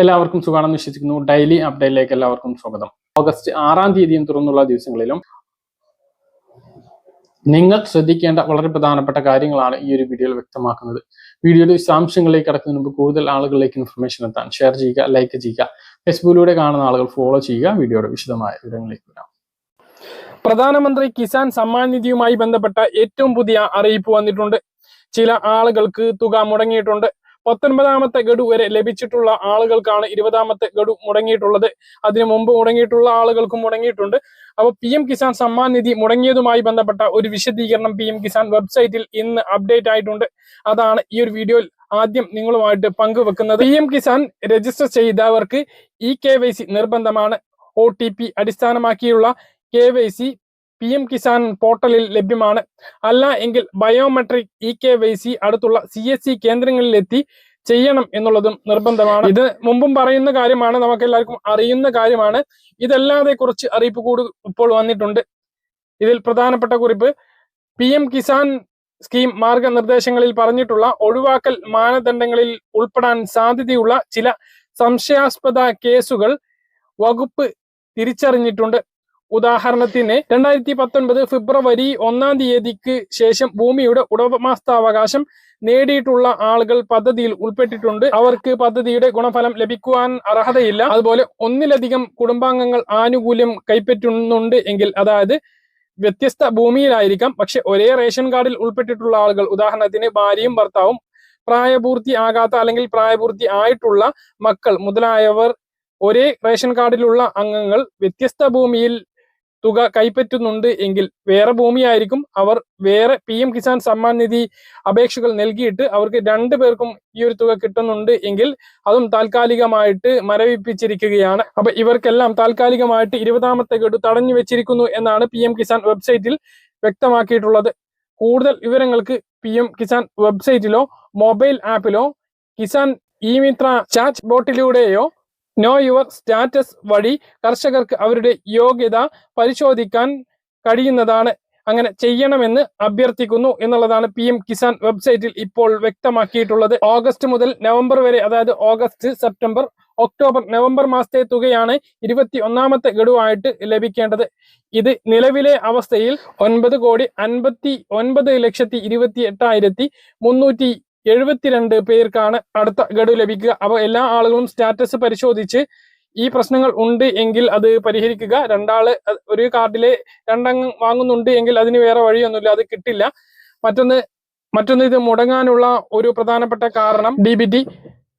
എല്ലാവർക്കും സുഖമാണെന്ന് വിശ്വസിക്കുന്നു. ഡെയിലി അപ്ഡേറ്റിലേക്ക് എല്ലാവർക്കും സ്വാഗതം. ഓഗസ്റ്റ് ആറാം തീയതിയും തുറന്നുള്ള ദിവസങ്ങളിലും നിങ്ങൾ ശ്രദ്ധിക്കേണ്ട വളരെ പ്രധാനപ്പെട്ട കാര്യങ്ങളാണ് ഈ ഒരു വീഡിയോയിൽ വ്യക്തമാക്കുന്നത്. വീഡിയോയുടെ വിശദാംശങ്ങളിലേക്ക് കടക്കുന്നതിന് മുമ്പ് കൂടുതൽ ആളുകളിലേക്ക് ഇൻഫർമേഷൻ എത്താൻ ഷെയർ ചെയ്യുക ലൈക്ക് ചെയ്യുക ഫേസ്ബുക്കിലൂടെ കാണുന്ന ആളുകൾ ഫോളോ ചെയ്യുക. വീഡിയോയുടെ വിശദമായ വിവരങ്ങളിലേക്ക് വരാം. പ്രധാനമന്ത്രി കിസാൻ സമ്മാൻ നിധിയുമായി ബന്ധപ്പെട്ട ഏറ്റവും പുതിയ അറിയിപ്പ് വന്നിട്ടുണ്ട്. ചില ആളുകൾക്ക് തുക മുടങ്ങിയിട്ടുണ്ട്. പത്തൊൻപതാമത്തെ ഗഡു വരെ ലഭിച്ചിട്ടുള്ള ആളുകൾക്കാണ് ഇരുപതാമത്തെ ഗഡു മുടങ്ങിയിട്ടുള്ളത്. അതിനു മുമ്പ് മുടങ്ങിയിട്ടുള്ള ആളുകൾക്കും മുടങ്ങിയിട്ടുണ്ട്. അപ്പോൾ പി എം കിസാൻ സമ്മാൻ നിധി മുടങ്ങിയതുമായി ബന്ധപ്പെട്ട ഒരു വിശദീകരണം പി എം കിസാൻ വെബ്സൈറ്റിൽ ഇന്ന് അപ്ഡേറ്റ് ആയിട്ടുണ്ട്. അതാണ് ഈ ഒരു വീഡിയോയിൽ ആദ്യം നിങ്ങളുമായിട്ട് പങ്കുവെക്കുന്നത്. പി എം കിസാൻ രജിസ്റ്റർ ചെയ്തവർക്ക് ഇ കെ വൈ സി നിർബന്ധമാണ്. ഒ ടി പി അടിസ്ഥാനമാക്കിയുള്ള K Y C P M Kisan പോർട്ടലിൽ ലഭ്യമാണ്. അല്ല എങ്കിൽ biometric E K Y C അടുത്തുള്ള സി എസ് സി കേന്ദ്രങ്ങളിലെത്തി ചെയ്യണം എന്നുള്ളതും നിർബന്ധമാണ്. ഇത് മുമ്പും പറയുന്ന കാര്യമാണ്. നമുക്ക് എല്ലാവർക്കും അറിയുന്ന കാര്യമാണ്. ഇതല്ലാതെ കുറച്ച് അറിയിപ്പ് കൂടി ഇപ്പോൾ വന്നിട്ടുണ്ട്. ഇതിൽ പ്രധാനപ്പെട്ട കുറിപ്പ് പി എം കിസാൻ സ്കീം മാർഗനിർദ്ദേശങ്ങളിൽ പറഞ്ഞിട്ടുള്ള ഒഴിവാക്കൽ മാനദണ്ഡങ്ങളിൽ ഉൾപ്പെടാൻ സാധ്യതയുള്ള ചില സംശയാസ്പദ കേസുകൾ വകുപ്പ് തിരിച്ചറിഞ്ഞിട്ടുണ്ട്. ഉദാഹരണത്തിന് രണ്ടായിരത്തി പത്തൊൻപത് ഫെബ്രുവരി ഒന്നാം തീയതിക്ക് ശേഷം ഭൂമിയുടെ ഉടമസ്ഥാവകാശം നേടിയിട്ടുള്ള ആളുകൾ പദ്ധതിയിൽ ഉൾപ്പെട്ടിട്ടുണ്ട്. അവർക്ക് പദ്ധതിയുടെ ഗുണഫലം ലഭിക്കുവാൻ അർഹതയില്ല. അതുപോലെ ഒന്നിലധികം കുടുംബാംഗങ്ങൾ ആനുകൂല്യം കൈപ്പറ്റുന്നുണ്ട് എങ്കിൽ അതായത് വ്യത്യസ്ത ഭൂമിയിലായിരിക്കാം. പക്ഷെ ഒരേ റേഷൻ കാർഡിൽ ഉൾപ്പെട്ടിട്ടുള്ള ആളുകൾ ഉദാഹരണത്തിന് ഭാര്യയും ഭർത്താവും പ്രായപൂർത്തി ആകാത്ത അല്ലെങ്കിൽ പ്രായപൂർത്തി ആയിട്ടുള്ള മക്കൾ മുതലായവർ ഒരേ റേഷൻ കാർഡിലുള്ള അംഗങ്ങൾ വ്യത്യസ്ത ഭൂമിയിൽ തുക കൈപ്പറ്റുന്നുണ്ട് എങ്കിൽ വേറെ ഭൂമിയായിരിക്കും. അവർ വേറെ പി എം കിസാൻ സമ്മാൻ നിധി അപേക്ഷകൾ നൽകിയിട്ട് അവർക്ക് രണ്ടു പേർക്കും ഈ ഒരു തുക കിട്ടുന്നുണ്ട് എങ്കിൽ അതും താൽക്കാലികമായിട്ട് മരവിപ്പിച്ചിരിക്കുകയാണ്. അപ്പൊ ഇവർക്കെല്ലാം താൽക്കാലികമായിട്ട് ഇരുപതാമത്തെ ഗഡു തടഞ്ഞു വെച്ചിരിക്കുന്നു എന്നാണ് പി കിസാൻ വെബ്സൈറ്റിൽ വ്യക്തമാക്കിയിട്ടുള്ളത്. കൂടുതൽ വിവരങ്ങൾക്ക് പി എം കിസാൻ വെബ്സൈറ്റിലോ മൊബൈൽ ആപ്പിലോ കിസാൻ ഇ മിത്ര ചാറ്റ് ബോട്ടിലൂടെയോ നോ യുവർ സ്റ്റാറ്റസ് വഴി കർഷകർക്ക് അവരുടെ യോഗ്യത പരിശോധിക്കാൻ കഴിയുന്നതാണ് അങ്ങനെ ചെയ്യണമെന്ന് അഭ്യർത്ഥിക്കുന്നു എന്നുള്ളതാണ് പി എം കിസാൻ വെബ്സൈറ്റിൽ ഇപ്പോൾ വ്യക്തമാക്കിയിട്ടുള്ളത്. ഓഗസ്റ്റ് മുതൽ നവംബർ വരെ അതായത് ഓഗസ്റ്റ് സെപ്റ്റംബർ ഒക്ടോബർ നവംബർ മാസത്തെ തുകയാണ് ഇരുപത്തി ഒന്നാമത്തെ ഗഡുവായിട്ട് ലഭിക്കേണ്ടത്. ഇത് നിലവിലെ അവസ്ഥയിൽ ഒൻപത് കോടി അൻപത്തി ഒൻപത് ലക്ഷത്തി ഇരുപത്തി എട്ടായിരത്തി മുന്നൂറ്റി എഴുപത്തിരണ്ട് പേർക്കാണ് അടുത്ത ഗഡു ലഭിക്കുക. അപ്പോൾ എല്ലാ ആളുകളും സ്റ്റാറ്റസ് പരിശോധിച്ച് ഈ പ്രശ്നങ്ങൾ ഉണ്ട് എങ്കിൽ അത് പരിഹരിക്കുക. രണ്ടാൾ ഒരു കാർഡിലെ രണ്ടംഗം വാങ്ങുന്നുണ്ട് എങ്കിൽ അതിന് വേറെ വഴിയൊന്നുമില്ല അത് കിട്ടില്ല. മറ്റൊന്ന് മറ്റൊന്ന് ഇത് മുടങ്ങാനുള്ള ഒരു പ്രധാനപ്പെട്ട കാരണം D B T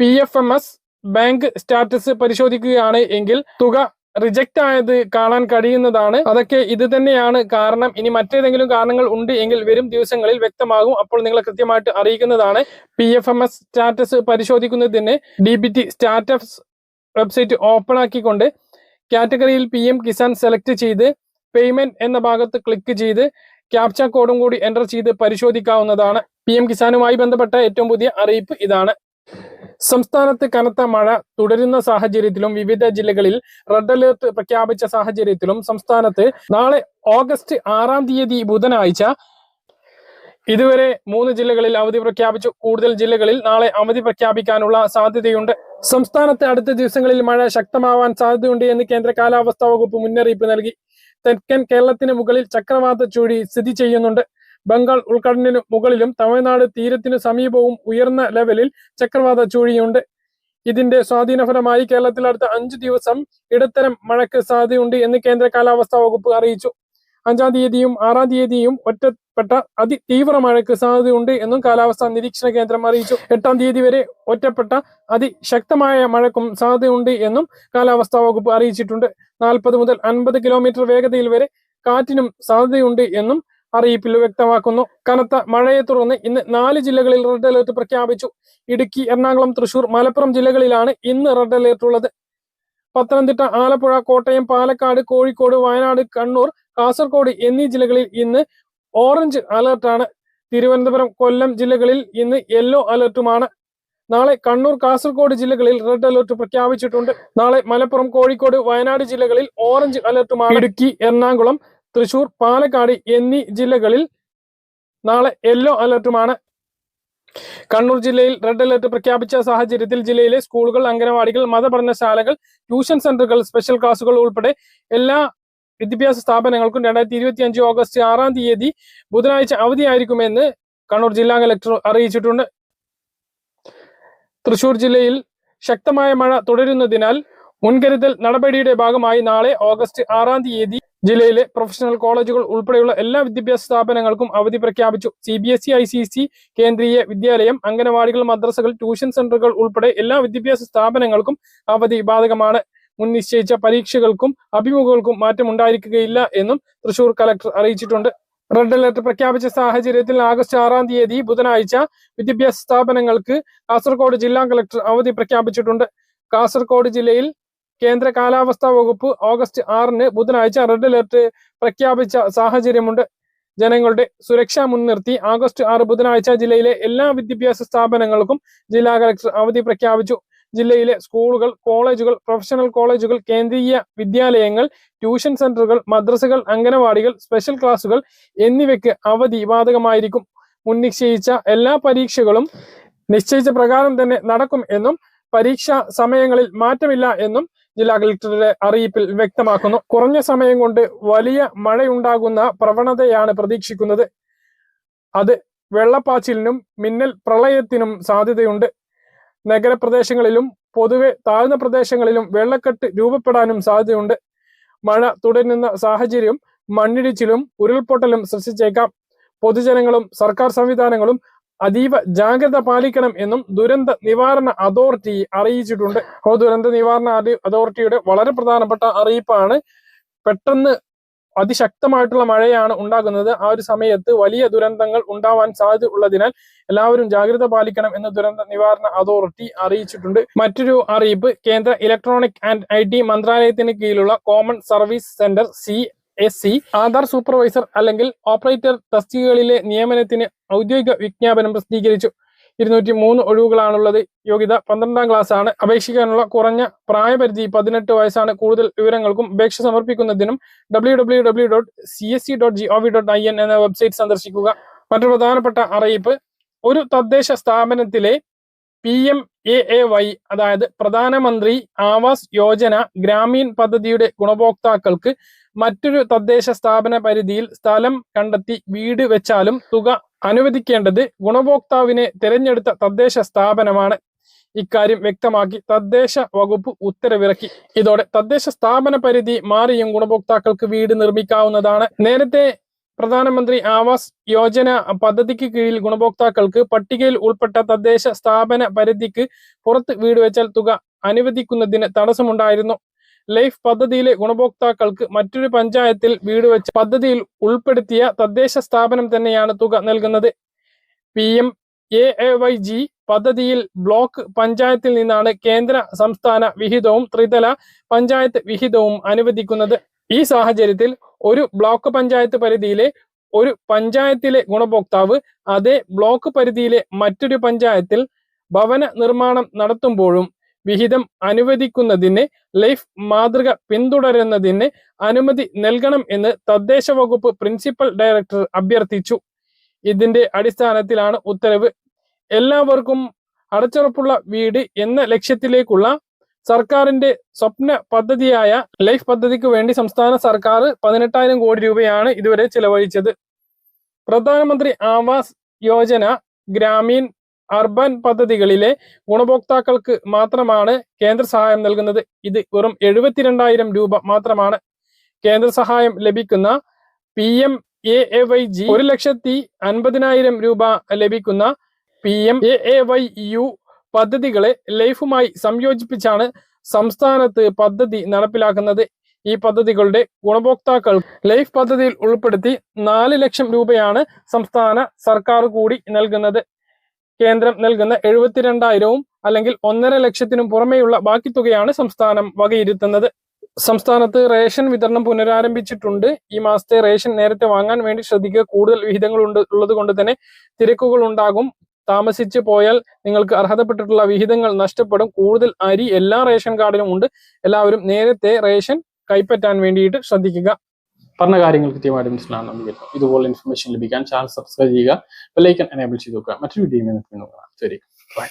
P F M S bank status പരിശോധിക്കുകയാണ് എങ്കിൽ തുക റിജക്റ്റ് ആയത് കാണാൻ കഴിയുന്നതാണ്. അതൊക്കെ ഇത് തന്നെയാണ് കാരണം. ഇനി മറ്റേതെങ്കിലും കാരണങ്ങൾ ഉണ്ട് എങ്കിൽ വരും ദിവസങ്ങളിൽ വ്യക്തമാകും. അപ്പോൾ നിങ്ങളെ കൃത്യമായിട്ട് അറിയിക്കുന്നതാണ്. P F M S status പരിശോധിക്കുന്നതിന് D B T status website open ആക്കിക്കൊണ്ട് കാറ്റഗറിയിൽ പി എം കിസാൻ സെലക്ട് ചെയ്ത് പേയ്മെന്റ് എന്ന ഭാഗത്ത് ക്ലിക്ക് ചെയ്ത് ക്യാപ്ച കോഡും കൂടി എന്റർ ചെയ്ത് പരിശോധിക്കാവുന്നതാണ്. പി എം കിസാനുമായി ബന്ധപ്പെട്ട ഏറ്റവും പുതിയ അറിയിപ്പ് ഇതാണ്. സംസ്ഥാനത്ത് കനത്ത മഴ തുടരുന്ന സാഹചര്യത്തിലും വിവിധ ജില്ലകളിൽ റെഡ് അലേർട്ട് പ്രഖ്യാപിച്ച സാഹചര്യത്തിലും സംസ്ഥാനത്ത് നാളെ ഓഗസ്റ്റ് ആറാം തീയതി ബുധനാഴ്ച ഇതുവരെ മൂന്ന് ജില്ലകളിൽ അവധി പ്രഖ്യാപിച്ചു. കൂടുതൽ ജില്ലകളിൽ നാളെ അവധി പ്രഖ്യാപിക്കാനുള്ള സാധ്യതയുണ്ട്. സംസ്ഥാനത്ത് അടുത്ത ദിവസങ്ങളിൽ മഴ ശക്തമാവാൻ സാധ്യതയുണ്ട് എന്ന് കേന്ദ്ര കാലാവസ്ഥാ വകുപ്പ് മുന്നറിയിപ്പ് നൽകി. തെക്കൻ കേരളത്തിന് മുകളിൽ ചക്രവാത ചുഴി സ്ഥിതി ചെയ്യുന്നുണ്ട്. ബംഗാൾ ഉൾക്കടലിന് മുകളിലും തമിഴ്നാട് തീരത്തിനു സമീപവും ഉയർന്ന ലെവലിൽ ചക്രവാത ചുഴിയുണ്ട്. ഇതിന്റെ സ്വാധീനഫലമായി കേരളത്തിൽ അടുത്ത അഞ്ചു ദിവസം ഇടത്തരം മഴയ്ക്ക് സാധ്യതയുണ്ട് എന്ന് കേന്ദ്ര കാലാവസ്ഥാ വകുപ്പ് അറിയിച്ചു. അഞ്ചാം തീയതിയും ആറാം തീയതിയും ഒറ്റപ്പെട്ട അതിതീവ്ര മഴയ്ക്ക് സാധ്യതയുണ്ട് എന്നും കാലാവസ്ഥാ നിരീക്ഷണ കേന്ദ്രം അറിയിച്ചു. എട്ടാം തീയതി വരെ ഒറ്റപ്പെട്ട അതിശക്തമായ മഴയ്ക്കും സാധ്യതയുണ്ട് എന്നും കാലാവസ്ഥാ വകുപ്പ് അറിയിച്ചിട്ടുണ്ട്. നാൽപ്പത് മുതൽ അൻപത് കിലോമീറ്റർ വേഗതയിൽ വരെ കാറ്റിനും സാധ്യതയുണ്ട് എന്നും അറിയിപ്പിൽ വ്യക്തമാക്കുന്നു. കനത്ത മഴയെ തുടർന്ന് ഇന്ന് നാല് ജില്ലകളിൽ റെഡ് അലേർട്ട് പ്രഖ്യാപിച്ചു. ഇടുക്കി എറണാകുളം തൃശൂർ മലപ്പുറം ജില്ലകളിലാണ് ഇന്ന് റെഡ് അലേർട്ട് ഉള്ളത്. പത്തനംതിട്ട ആലപ്പുഴ കോട്ടയം പാലക്കാട് കോഴിക്കോട് വയനാട് കണ്ണൂർ കാസർഗോഡ് എന്നീ ജില്ലകളിൽ ഇന്ന് ഓറഞ്ച് അലേർട്ടാണ്. തിരുവനന്തപുരം കൊല്ലം ജില്ലകളിൽ ഇന്ന് യെല്ലോ അലേർട്ടുമാണ്. നാളെ കണ്ണൂർ കാസർഗോഡ് ജില്ലകളിൽ റെഡ് അലർട്ട് പ്രഖ്യാപിച്ചിട്ടുണ്ട്. നാളെ മലപ്പുറം കോഴിക്കോട് വയനാട് ജില്ലകളിൽ ഓറഞ്ച് അലർട്ടുമാണ്. ഇടുക്കി എറണാകുളം തൃശൂർ പാലക്കാട് എന്നീ ജില്ലകളിൽ നാളെ യെല്ലോ അലർട്ടുമാണ്. കണ്ണൂർ ജില്ലയിൽ റെഡ് അലർട്ട് പ്രഖ്യാപിച്ച സാഹചര്യത്തിൽ ജില്ലയിലെ സ്കൂളുകൾ അംഗനവാടികൾ മതപഠനശാലകൾ ട്യൂഷൻ സെന്ററുകൾ സ്പെഷ്യൽ ക്ലാസുകൾ ഉൾപ്പെടെ എല്ലാ വിദ്യാഭ്യാസ സ്ഥാപനങ്ങൾക്കും രണ്ടായിരത്തി ഇരുപത്തി അഞ്ച് ഓഗസ്റ്റ് ആറാം തീയതി ബുധനാഴ്ച അവധിയായിരിക്കുമെന്ന് കണ്ണൂർ ജില്ലാ കലക്ടർ അറിയിച്ചിട്ടുണ്ട്. തൃശൂർ ജില്ലയിൽ ശക്തമായ മഴ തുടരുന്നതിനാൽ മുൻകരുതൽ നടപടിയുടെ ഭാഗമായി നാളെ ഓഗസ്റ്റ് ആറാം തീയതി ജില്ലയിലെ പ്രൊഫഷണൽ കോളേജുകൾ ഉൾപ്പെടെയുള്ള എല്ലാ വിദ്യാഭ്യാസ സ്ഥാപനങ്ങൾക്കും അവധി പ്രഖ്യാപിച്ചു. C B S E I C C Kendriya Vidyalaya അംഗനവാടികൾ മദ്രസകൾ tuition സെന്ററുകൾ ഉൾപ്പെടെ എല്ലാ വിദ്യാഭ്യാസ സ്ഥാപനങ്ങൾക്കും അവധി ബാധകമാണ്. മുൻ നിശ്ചയിച്ച പരീക്ഷകൾക്കും അഭിമുഖങ്ങൾക്കും മാറ്റമുണ്ടായിരിക്കുകയില്ല എന്നും തൃശൂർ കലക്ടർ അറിയിച്ചിട്ടുണ്ട്. റെഡ് അലർട്ട് പ്രഖ്യാപിച്ച സാഹചര്യത്തിൽ ആഗസ്റ്റ് ആറാം തീയതി ബുധനാഴ്ച വിദ്യാഭ്യാസ സ്ഥാപനങ്ങൾക്ക് കാസർഗോഡ് ജില്ലാ കളക്ടർ അവധി പ്രഖ്യാപിച്ചിട്ടുണ്ട്. കാസർഗോഡ് ജില്ലയിൽ കേന്ദ്ര കാലാവസ്ഥാ വകുപ്പ് ഓഗസ്റ്റ് ആറിന് ബുധനാഴ്ച റെഡ് അലർട്ട് പ്രഖ്യാപിച്ച സാഹചര്യമുണ്ട്. ജനങ്ങളുടെ സുരക്ഷ മുൻനിർത്തി ആഗസ്റ്റ് ആറ് ബുധനാഴ്ച ജില്ലയിലെ എല്ലാ വിദ്യാഭ്യാസ സ്ഥാപനങ്ങൾക്കും ജില്ലാ കളക്ടർ അവധി പ്രഖ്യാപിച്ചു. ജില്ലയിലെ സ്കൂളുകൾ കോളേജുകൾ പ്രൊഫഷണൽ കോളേജുകൾ കേന്ദ്രീയ വിദ്യാലയങ്ങൾ ട്യൂഷൻ സെന്ററുകൾ മദ്രസകൾ അംഗനവാടികൾ സ്പെഷ്യൽ ക്ലാസുകൾ എന്നിവയ്ക്ക് അവധി ബാധകമായിരിക്കും. മുൻനിശ്ചയിച്ച എല്ലാ പരീക്ഷകളും നിശ്ചയിച്ച പ്രകാരം തന്നെ നടക്കും എന്നും പരീക്ഷാ സമയങ്ങളിൽ മാറ്റമില്ല എന്നും ജില്ലാ കളക്ടറുടെ അറിയിപ്പിൽ വ്യക്തമാക്കുന്നു. കുറഞ്ഞ സമയം കൊണ്ട് വലിയ മഴയുണ്ടാകുന്ന പ്രവണതയാണ് പ്രതീക്ഷിക്കുന്നത്. അത് വെള്ളപ്പാച്ചിലിനും മിന്നൽ പ്രളയത്തിനും സാധ്യതയുണ്ട്. നഗരപ്രദേശങ്ങളിലും പൊതുവെ താഴ്ന്ന പ്രദേശങ്ങളിലും വെള്ളക്കെട്ട് രൂപപ്പെടാനും സാധ്യതയുണ്ട്. മഴ തുടരുന്ന സാഹചര്യം മണ്ണിടിച്ചിലും ഉരുൾപൊട്ടലും സൃഷ്ടിച്ചേക്കാം. പൊതുജനങ്ങളും സർക്കാർ സംവിധാനങ്ങളും അതീവ ജാഗ്രത പാലിക്കണം എന്നും ദുരന്ത നിവാരണ അതോറിറ്റി അറിയിച്ചിട്ടുണ്ട്. ഓ ദുരന്ത നിവാരണ അതോറിറ്റിയുടെ വളരെ പ്രധാനപ്പെട്ട അറിയിപ്പാണ്. പെട്ടെന്ന് അതിശക്തമായിട്ടുള്ള മഴയാണ് ഉണ്ടാകുന്നത്. ആ ഒരു സമയത്ത് വലിയ ദുരന്തങ്ങൾ ഉണ്ടാവാൻ സാധ്യത ഉള്ളതിനാൽ എല്ലാവരും ജാഗ്രത പാലിക്കണം എന്ന് ദുരന്ത നിവാരണ അതോറിറ്റി അറിയിച്ചിട്ടുണ്ട്. മറ്റൊരു അറിയിപ്പ് കേന്ദ്ര ഇലക്ട്രോണിക് ആൻഡ് ഐ മന്ത്രാലയത്തിന് കീഴിലുള്ള common service centre C S C Aadhaar supervisor അല്ലെങ്കിൽ ഓപ്പറേറ്റർ തസ്തികകളിലെ നിയമനത്തിന് ഔദ്യോഗിക വിജ്ഞാപനം പ്രസിദ്ധീകരിച്ചു. ഇരുന്നൂറ്റി മൂന്ന് ഒഴിവുകളാണുള്ളത്. യോഗ്യത പന്ത്രണ്ടാം ക്ലാസ് ആണ്. അപേക്ഷിക്കാനുള്ള കുറഞ്ഞ പ്രായപരിധി പതിനെട്ട് വയസ്സാണ്. കൂടുതൽ വിവരങ്ങൾക്കും അപേക്ഷ സമർപ്പിക്കുന്നതിനും W W W dot C S C dot G O V dot I N എന്ന വെബ്സൈറ്റ് സന്ദർശിക്കുക. മറ്റൊരു പ്രധാനപ്പെട്ട അറിയിപ്പ് ഒരു തദ്ദേശ സ്ഥാപനത്തിലെ P M A A Y അതായത് പ്രധാനമന്ത്രി ആവാസ് യോജന ഗ്രാമീൺ പദ്ധതിയുടെ ഗുണഭോക്താക്കൾക്ക് മറ്റൊരു തദ്ദേശ സ്ഥാപന പരിധിയിൽ സ്ഥലം കണ്ടെത്തി വീട് വെച്ചാലും തുക അനുവദിക്കേണ്ടത് ഗുണഭോക്താവിനെ തിരഞ്ഞെടുത്ത തദ്ദേശ സ്ഥാപനമാണ്. ഇക്കാര്യം വ്യക്തമാക്കി തദ്ദേശ വകുപ്പ് ഉത്തരവിറക്കി. ഇതോടെ തദ്ദേശ സ്ഥാപന പരിധി മാറിയും ഗുണഭോക്താക്കൾക്ക് വീട് നിർമ്മിക്കാവുന്നതാണ്. നേരത്തെ പ്രധാനമന്ത്രി ആവാസ് യോജന പദ്ധതിക്ക് കീഴിൽ ഗുണഭോക്താക്കൾക്ക് പട്ടികയിൽ ഉൾപ്പെട്ട തദ്ദേശ സ്ഥാപന പരിധിക്ക് പുറത്ത് വീട് വെച്ചാൽ തുക അനുവദിക്കുന്നതിന് തടസ്സമുണ്ടായിരുന്നു. ലൈഫ് പദ്ധതിയിലെ ഗുണഭോക്താക്കൾക്ക് മറ്റൊരു പഞ്ചായത്തിൽ വീട് വെച്ച പദ്ധതിയിൽ ഉൾപ്പെടുത്തിയ തദ്ദേശ സ്ഥാപനം തന്നെയാണ് തുക നൽകുന്നത്. P M A A Y G പദ്ധതിയിൽ ബ്ലോക്ക് പഞ്ചായത്തിൽ നിന്നാണ് കേന്ദ്ര സംസ്ഥാന വിഹിതവും ത്രിതല പഞ്ചായത്ത് വിഹിതവും അനുവദിക്കുന്നത്. ഈ സാഹചര്യത്തിൽ ഒരു ബ്ലോക്ക് പഞ്ചായത്ത് പരിധിയിലെ ഒരു പഞ്ചായത്തിലെ ഗുണഭോക്താവ് അതേ ബ്ലോക്ക് പരിധിയിലെ മറ്റൊരു പഞ്ചായത്തിൽ ഭവന നിർമ്മാണം നടത്തുമ്പോഴും വിഹിതം അനുവദിക്കുന്നതിന് ലൈഫ് മാതൃക പിന്തുടരുന്നതിന് അനുമതി നൽകണം എന്ന് തദ്ദേശ വകുപ്പ് പ്രിൻസിപ്പൽ ഡയറക്ടർ അഭ്യർത്ഥിച്ചു. ഇതിന്റെ അടിസ്ഥാനത്തിലാണ് ഉത്തരവ്. എല്ലാവർക്കും അടച്ചുറപ്പുള്ള വീട് എന്ന ലക്ഷ്യത്തിലേക്കുള്ള സർക്കാരിന്റെ സ്വപ്ന പദ്ധതിയായ ലൈഫ് പദ്ധതിക്ക് വേണ്ടി സംസ്ഥാന സർക്കാർ പതിനെട്ടായിരം കോടി രൂപയാണ് ഇതുവരെ ചെലവഴിച്ചത്. പ്രധാനമന്ത്രി ആവാസ് യോജന ഗ്രാമീൺ അർബൻ പദ്ധതികളിലെ ഗുണഭോക്താക്കൾക്ക് മാത്രമാണ് കേന്ദ്ര സഹായം നൽകുന്നത്. ഇത് വെറും എഴുപത്തിരണ്ടായിരം രൂപ മാത്രമാണ് കേന്ദ്ര സഹായം ലഭിക്കുന്ന P M A A Y G ഒരു ലക്ഷത്തി അൻപതിനായിരം രൂപ ലഭിക്കുന്ന P M A A Y U പദ്ധതികളെ ലൈഫുമായി സംയോജിപ്പിച്ചാണ് സംസ്ഥാനത്ത് പദ്ധതി നടപ്പിലാക്കുന്നത്. ഈ പദ്ധതികളുടെ ഗുണഭോക്താക്കൾ ലൈഫ് പദ്ധതിയിൽ ഉൾപ്പെടുത്തി നാല് ലക്ഷം രൂപയാണ് സംസ്ഥാന സർക്കാർ കൂടി നൽകുന്നത്. കേന്ദ്രം നൽകുന്ന എഴുപത്തിരണ്ടായിരവും അല്ലെങ്കിൽ ഒന്നര ലക്ഷത്തിനും പുറമെയുള്ള ബാക്കി തുകയാണ് സംസ്ഥാനം വകയിരുത്തുന്നത്. സംസ്ഥാനത്ത് റേഷൻ വിതരണം പുനരാരംഭിച്ചിട്ടുണ്ട്. ഈ മാസത്തെ റേഷൻ നേരത്തെ വാങ്ങാൻ വേണ്ടി ശ്രദ്ധിക്കുക. കൂടുതൽ വിഹിതങ്ങൾ ഉണ്ട് ഉള്ളത് കൊണ്ട് തന്നെ തിരക്കുകൾ ഉണ്ടാകും. താമസിച്ച് പോയാൽ നിങ്ങൾക്ക് അർഹതപ്പെട്ടിട്ടുള്ള വിഹിതങ്ങൾ നഷ്ടപ്പെടും. കൂടുതൽ അരി എല്ലാ റേഷൻ കാർഡിലും ഉണ്ട്. എല്ലാവരും നേരത്തെ റേഷൻ കൈപ്പറ്റാൻ വേണ്ടിയിട്ട് ശ്രദ്ധിക്കുക. പറഞ്ഞ കാര്യങ്ങൾ കൃത്യമായിട്ട് മനസ്സിലാണ് നമുക്ക്. ഇതുപോലെ ഇൻഫർമേഷൻ ലഭിക്കാൻ ചാനൽ സബ്സ്ക്രൈബ് ചെയ്യുക ബെല്ലൈക്കൻ എനേബിൾ ചെയ്ത് നോക്കുക മറ്റൊരു വീഡിയോ ശരി. ബൈ